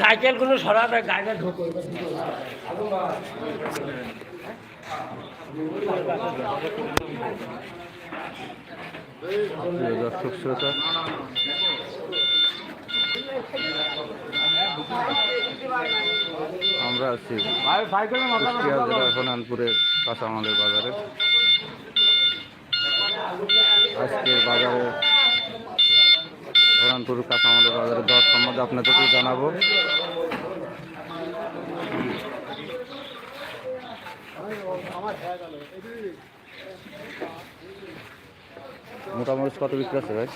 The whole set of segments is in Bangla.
সাইকেল কোনো সরাবে গাড়িটা ঢোকো। দর্শক শ্রোতা আমরা আছি কুষ্টিয়া জেলার হনানপুরের কাঁচামালের বাজারে। আজকের বাজারে হনানপুর কাঁচামালের বাজারে দর সম্বন্ধে আপনাদেরকে জানাব। মোটামুটি কত বিক্রি আছে ভাই?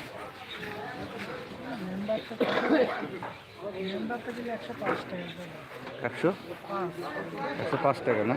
একশো? একশো পাঁচ টাকা না?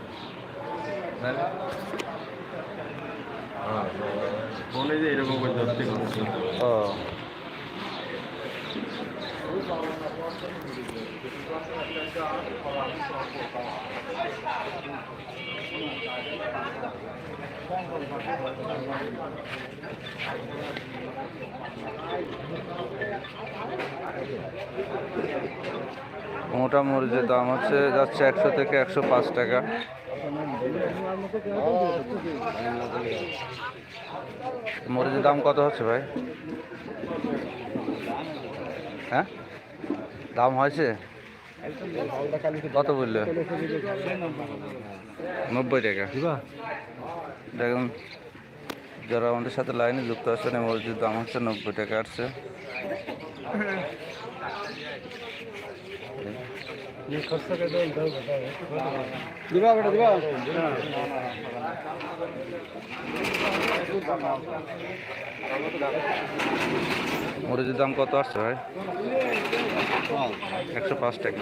ফোনে যে এরকম মোটা মরিচের দাম হচ্ছে যাচ্ছে একশো থেকে একশো পাঁচ টাকা। মরিচের দাম কত হচ্ছে ভাই? হ্যাঁ? দাম হয়েছে? কত বললে? নব্বই টাকা। দেখুন, যারা আমাদের সাথে লাইনে যুক্ত আছেন মসজিদ দাম হচ্ছে নব্বই টাকা, আসছে। দিবা বেটা দিবা মরিচের দাম কত আসছে ভাই? একশো পাঁচ টাকা।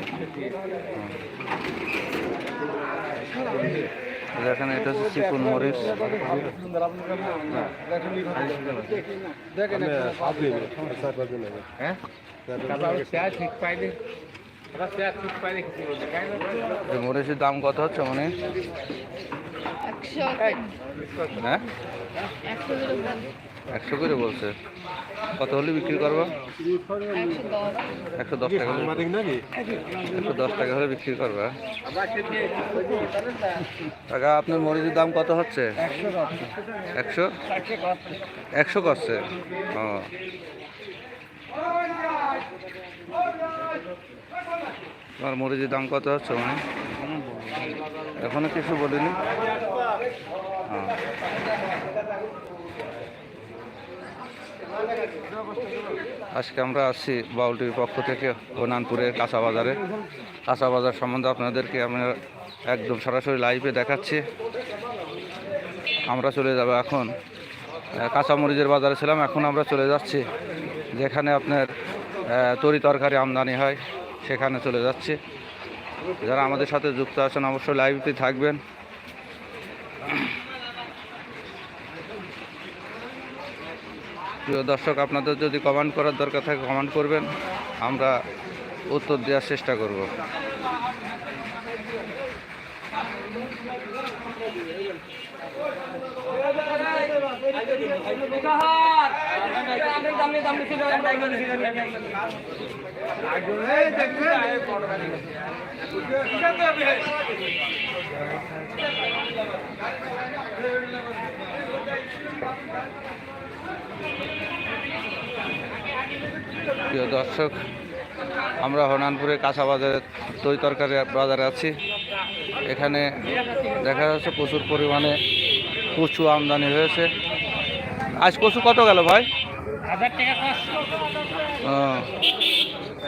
দেখেন এটা হচ্ছে চিকুন মরিচ। দেখেন মরিচের দাম কত হচ্ছে মানে? একশো হ্যাঁ? একশো করে বলছে। কত হলে বিক্রি করব? একশো দশ টাকা হলে। একশো দশ টাকা হলে বিক্রি করবা। টাকা আপনার মরিচের দাম কত হচ্ছে? একশো? একশো করছে? ও। তোমার মরিচের দাম কত হচ্ছে মানে? এখনও কিছু বলিনি? হ্যাঁ। আজকে আমরা আসছি বাউলটির পক্ষ থেকে হনানপুরের কাঁচা বাজারে কাঁচা বাজার সম্বন্ধে আপনাদেরকে আমরা একদম সরাসরি লাইভে দেখাচ্ছি। আমরা চলে যাব এখন আহ, কাঁচামরিচের বাজারে ছিলাম এখন আমরা চলে যাচ্ছি যেখানে আপনার তরি তরকারি আমদানি হয়। সেখানে চলে যাচ্ছি যারা আমাদের সাথে যুক্ত আছেন অবশ্যই লাইভে থাকবেন প্রিয় দর্শক আপনাদের যদি কমেন্ট করার দরকার থাকে কমেন্ট করবেন আমরা উত্তর দেওয়ার চেষ্টা করব প্রিয় দর্শক আমরা হনানপুরে কাঁচা বাজারে দই তরকারি বাজারে আছি। এখানে দেখা যাচ্ছে প্রচুর পরিমাণে কচু আমদানি হয়েছে। আজ কচু কত গেল ভাই? হাজার টাকা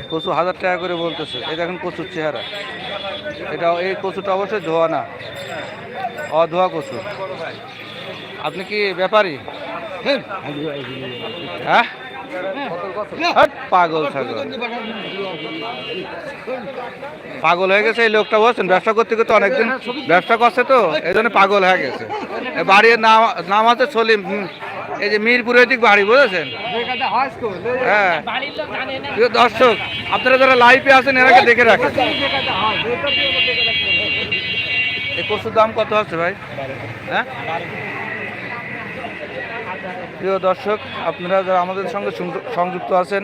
কচু হাজার টাকা করে বলতেছে। এই দেখেন কচুর চেহারা। এটা এই কচুটা অবশ্যই ধোয়া না। অধোয়া কচু। আপনি কি ব্যাপারী? হ্যাঁ। হাট, পাগল ছাগল। পাগল হয়ে গেছে এই লোকটা বলছেন ব্যবসা করতে করতে অনেকদিন ব্যবসা করছে তো এই জন্য পাগল হয়ে গেছে। বাড়ির নাম নাম আছে সলিম হুম, এই যে মিরপুরের দিক বাড়ি, বুঝেছেন? হ্যাঁ। দর্শক, আপনারা যারা লাইভে আছেন এনাকে দেখে রাখেন। এই কচুর দাম কত আছে ভাই? হ্যাঁ? প্রিয় দর্শক, আপনারা যারা আমাদের সঙ্গে সংযুক্ত আছেন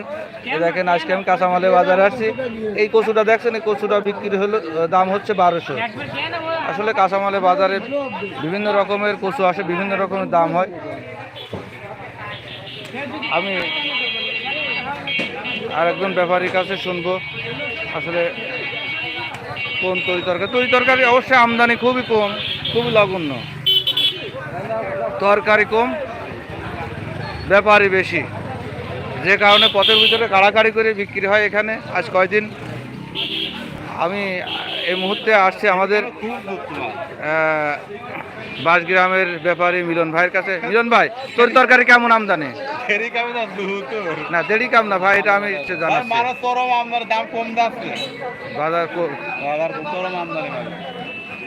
দেখেন, আজকে আমি কাঁচামালের বাজারে আসছি। এই কচুটা দেখছেন, এই কচুটা বিক্রি হলো, দাম হচ্ছে বারোশো। আসলে কাঁচামালের বাজারে বিভিন্ন রকমের কচু আসে, বিভিন্ন রকমের দাম হয়। আমি আর একজন ব্যাপারীর কাছে শুনব। আসলে কোন তরি তরকারি? তরি তরকারি অবশ্যই আমদানি খুবই কম, খুবই নগণ্য তরকারি কম ব্যাপারই বেশি। যে কারণে পথের ভিতরে কাড়াকাড়ি করে বিক্রি হয় এখানে আজ কয়দিন? আমি এই মুহূর্তে আসছে আমাদের বাসগ্রামের ব্যাপারী মিলন ভাইয়ের কাছে। মিলন ভাই তোর তরকারি কেমন আমদানি? না দেরি কাম না ভাই এটা আমি আমদার দাম কম যাচ্ছে। বাজার বাজার চরম আমদানি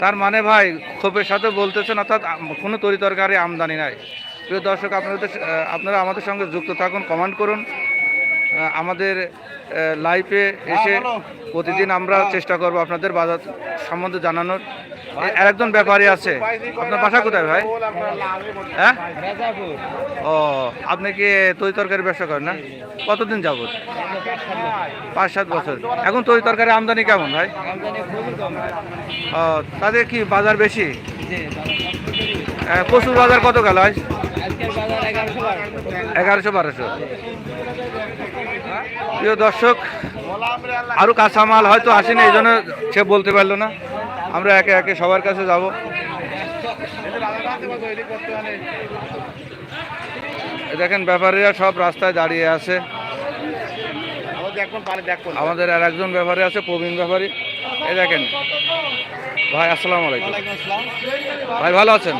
তার মানে ভাই ক্ষোভের সাথে বলতেছেন অর্থাৎ কোনো তরি তরকারি আমদানি নাই। প্রিয় দর্শক আপনাদের আপনারা আমাদের সঙ্গে যুক্ত থাকুন কমেন্ট করুন। আমাদের লাইফে এসে প্রতিদিন আমরা চেষ্টা করব আপনাদের বাজার সম্বন্ধে জানানোর। আর একজন ব্যাপারী আছে। আপনার বাসা কোথায় ভাই? হ্যাঁ ও আপনি কি তরি তরকারি ব্যবসা করেন না? কতদিন যাবত পাঁচ সাত বছর। এখন তরি তরকারি আমদানি কেমন ভাই? ও তাদের কি বাজার বেশি? আহ, কচুর বাজার কত গেল আজ এগারোশো বারোশো। প্রিয় দর্শক আরও কাঁচামাল হয়তো আসেনি, এই জন্য সে বলতে পারল না। আমরা একে একে সবার কাছে যাব। দেখেন, ব্যাপারীরা সব রাস্তায় দাঁড়িয়ে আছে। আমাদের আর একজন ব্যাপারী আছে, প্রবীণ ব্যাপারী। এই দেখেন, ভাই, আসসালামু আলাইকুম। ভাই, ভালো আছেন?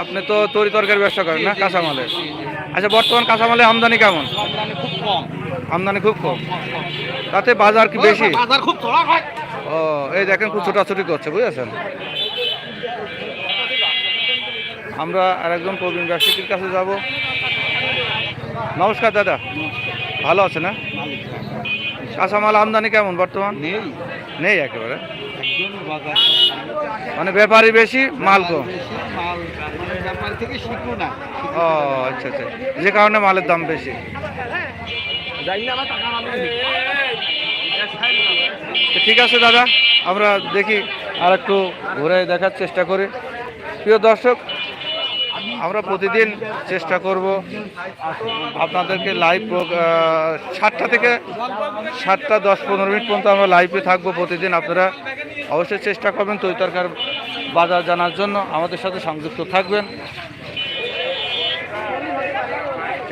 আপনি তো তরি তরকারি ব্যবসা করেন না, কাঁচামালের? আচ্ছা বর্তমান কাঁচামালের আমদানি কেমন? খুব কম আমদানি খুব কম। তাতে বাজার কি বেশি? বাজার খুব চড়া হয়। ও এই দেখেন খুব ছোটাছুটি করছে বুঝেছেন? আমরা আরেকজন প্রবীণ ব্যবসায়ীর কাছে যাব। নমস্কার দাদা। ভালো আছে না? কাঁচামাল আমদানি কেমন বর্তমান? নেই। নেই একেবারে। মানে ব্যাপারই বেশি মাল কম। ও আচ্ছা আচ্ছা। যে কারণে মালের দাম বেশি। ঠিক আছে, দাদা। আমরা দেখি আর একটু ঘুরে দেখার চেষ্টা করি। প্রিয় দর্শক, আমরা প্রতিদিন চেষ্টা করব আপনাদেরকে লাইভ সাতটা থেকে সাতটা দশ পনেরো মিনিট পর্যন্ত আমরা লাইভে থাকব প্রতিদিন। আপনারা অবশ্যই চেষ্টা করবেন তৈতরকার বাজার জানার জন্য। আমাদের সাথে সংযুক্ত থাকবেন।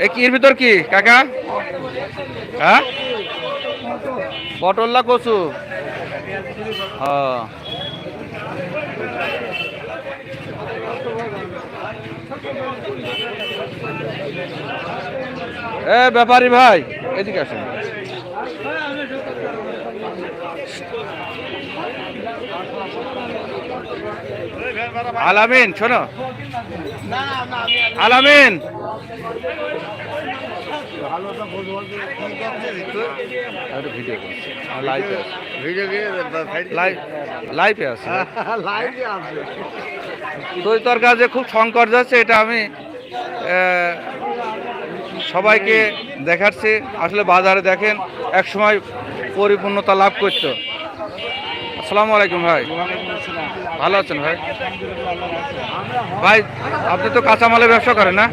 এর ভিতর কি? কাকা? হ্যাঁ? পটল্লা কচু? এ ব্যাপারী ভাই এদিকে আসেন। আলামিন শোনো। আলামিন। লাইভে আছে। তরকার যে খুব সংকট যাচ্ছে এটা আমি সবাইকে দেখাচ্ছে। আসলে বাজারে দেখেন এক সময় পরিপূর্ণতা লাভ করতো। আসসালামু আলাইকুম ভাই। ভালো আছেন ভাই? ভাই, আপনি তো কাঁচামালের ব্যবসা করেন না?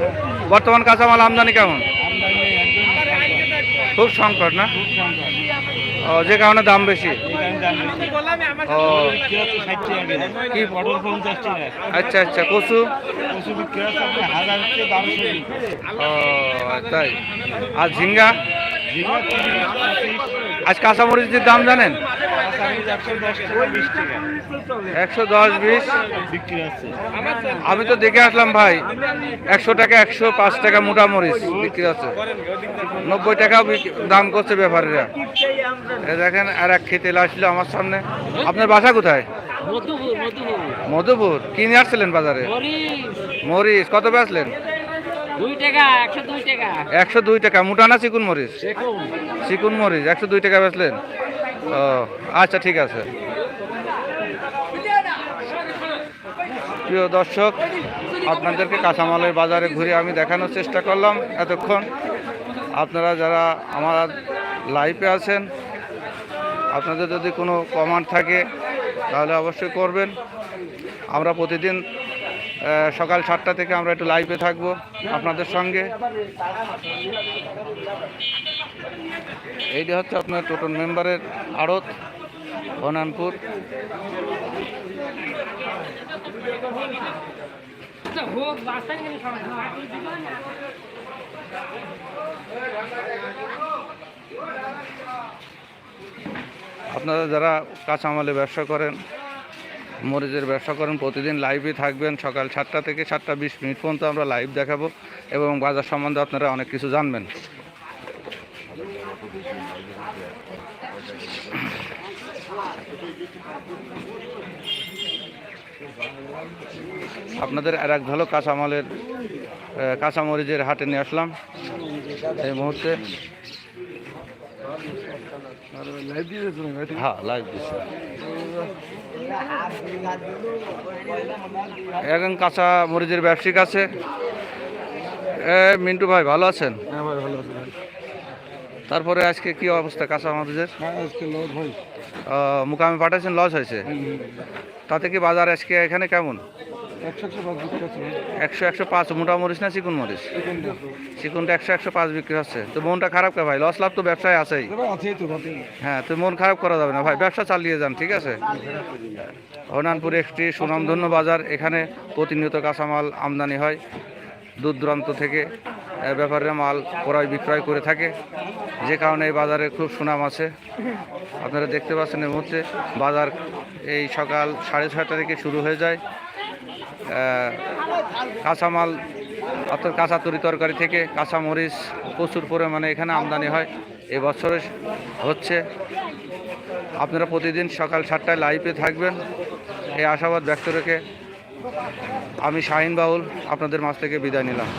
বর্তমান কাঁচামাল আমদানি কেমন? খুব সংকট না? যে কারণে দাম বেশি। ও কি পটল পঞ্চাশ টাকা? আচ্ছা আচ্ছা কচু? পশু বিক্রি হচ্ছে হাজার ও তাই। আর ঝিঙ্গা? আজ কাঁচামরিচের দাম জানেন? একশো দশ বিশ। টাকা আমি তো দেখে আসলাম ভাই একশো টাকা একশো পাঁচ টাকা মোটা মরিচ বিক্রি হচ্ছে। নব্বই বিক- দাম করছে ব্যাপারীরা। এ দেখেন আর এক খেতে আসলো আমার সামনে। আপনার বাসা কোথায়? মধুপুর। কিনে আসছিলেন বাজারে? মরিচ। কত বেচলেন একশো দুই টাকা। একশো দুই টাকা। মোটা না চিকুন মরিচ? চিকুন মরিচ। একশো দুই টাকা বেচলেন ও আচ্ছা ঠিক আছে। প্রিয় দর্শক, আপনাদেরকে কাঁচামালের বাজারে ঘুরে আমি দেখানোর চেষ্টা করলাম এতক্ষণ। আপনারা যারা আমার লাইফে আছেন, আপনাদের যদি কোনো কমান্ড থাকে, তাহলে অবশ্যই করবেন। আমরা প্রতিদিন সকাল সাতটা থেকে আমরা একটু লাইভে থাকব আপনাদের সঙ্গে। এইটা হচ্ছে আপনার টোটন মেম্বারের আড়ত হনানপুর আপনারা যারা কাঁচামালে ব্যবসা করেন, মরিচের ব্যবসা করেন, প্রতিদিন লাইভে থাকবেন, সকাল সাতটা থেকে সাতটা বিশ মিনিট পর্যন্ত আমরা লাইভ দেখাবো এবং বাজার সম্বন্ধে আপনারা অনেক কিছু জানবেন। আপনাদের আর এক ভালো কাঁচামালের কাঁচামরিচের হাটে নিয়ে আসলাম এই মুহূর্তে। হ্যাঁ এখন কাঁচা মরিচের ব্যবসায়িক আছে। মিন্টু ভাই, ভালো আছেন হ্যাঁ ভাই ভালো আছে ভাই তারপরে আজকে কি অবস্থা কাঁচা মরিচের হ্যাঁ মুকামে পাঠাচ্ছেন লস হয়েছে? তাতে কি বাজার আজকে এখানে কেমন? একশো একশো পাঁচ মোটা মরিচ না চিকুন মরিচ? চিকুনটা একশো একশো পাঁচ বিক্রি হচ্ছে। তো মনটা খারাপ কে ভাই? লস লাভ তো ব্যবসায় আছেই। হ্যাঁ তো মন খারাপ করা যাবে না। ভাই ব্যবসা চালিয়ে যান ঠিক আছে? হরনানপুর একটি সুনামধন্য বাজার এখানে প্রতিনিয়ত কাঁচামাল আমদানি হয়। দূর দূরান্ত থেকে আহ, ব্যাপারীরা মাল ক্রয় বিক্রয় করে থাকে। যে কারণে এই বাজারে খুব সুনাম আছে। আপনারা দেখতে পাচ্ছেন এই মুহূর্তে বাজার এই সকাল সাড়ে ছয়টা থেকে শুরু হয়ে যায়। কাঁচামাল অর্থাৎ কাঁচা তরি তরকারি থেকে কাঁচা মরিচ প্রচুর পরিমাণে এখানে আমদানি হয়। এবছরে হচ্ছে। আপনারা প্রতিদিন সকাল সাতটায় লাইভে থাকবেন। এই আশাবাদ ব্যক্ত রেখে আমি শাহিন বাউল আপনাদের মাছ থেকে বিদায় নিলাম।